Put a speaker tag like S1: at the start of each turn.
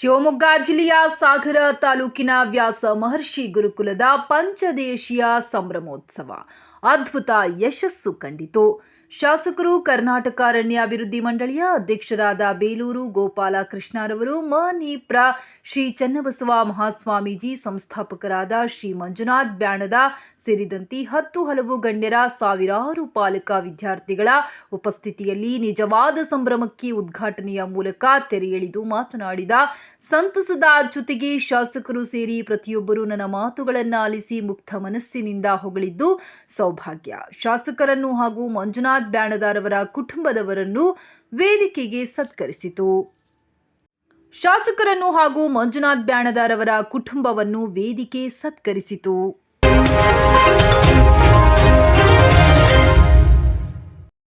S1: ಶಿವಮೊಗ್ಗ ಜಿಲ್ಲೆಯ ಸಾಗರ ತಾಲೂಕಿನ ವ್ಯಾಸ ಮಹರ್ಷಿ ಗುರುಕುಲದ ಪಂಚದೇಶೀಯ ಸಂಭ್ರಮೋತ್ಸವ. ಅದ್ಭುತ ಯಶಸ್ಸು ಕಂಡಿತು. ಶಾಸಕರು ಕರ್ನಾಟಕ ಅರಣ್ಯ ಅಭಿವೃದ್ಧಿ ಮಂಡಳಿಯ ಅಧ್ಯಕ್ಷರಾದ ಬೇಲೂರು ಗೋಪಾಲ ಕೃಷ್ಣರವರು ಮನೀಪ್ರ ಶ್ರೀ ಚನ್ನಬಸವ ಮಹಾಸ್ವಾಮೀಜಿ, ಸಂಸ್ಥಾಪಕರಾದ ಶ್ರೀ ಮಂಜುನಾಥ್ ಬ್ಯಾಣದ ಸೇರಿದಂತೆ ಹತ್ತು ಹಲವು ಗಣ್ಯರ, ಸಾವಿರಾರು ಪಾಲಕ ವಿದ್ಯಾರ್ಥಿಗಳ ಉಪಸ್ಥಿತಿಯಲ್ಲಿ ನಿಜವಾದ ಸಂಭ್ರಮಕ್ಕೆ ಉದ್ಘಾಟನೆಯ ಮೂಲಕ ತೆರೆ ಮಾತನಾಡಿದ ಸಂತಸದ ಜೊತೆಗೆ ಶಾಸಕರು ಸೇರಿ ಪ್ರತಿಯೊಬ್ಬರು ನನ್ನ ಮಾತುಗಳನ್ನು ಆಲಿಸಿ ಮುಕ್ತ ಮನಸ್ಸಿನಿಂದ ಹೊಗಳಿದ್ದು ಸೌಭಾಗ್ಯ. ಶಾಸಕರನ್ನು ಹಾಗೂ ಮಂಜುನಾಥ್ ಬ್ಯಾಣದಾರವರ ಕುಟುಂಬದವರನ್ನು ವೇದಿಕೆಗೆ ಸತ್ಕರಿಸಿತು. ಶಾಸಕರನ್ನು ಹಾಗೂ ಮಂಜುನಾಥ್ ಬ್ಯಾಣದಾರವರ ಕುಟುಂಬವನ್ನು ವೇದಿಕೆ ಸತ್ಕರಿಸಿತು.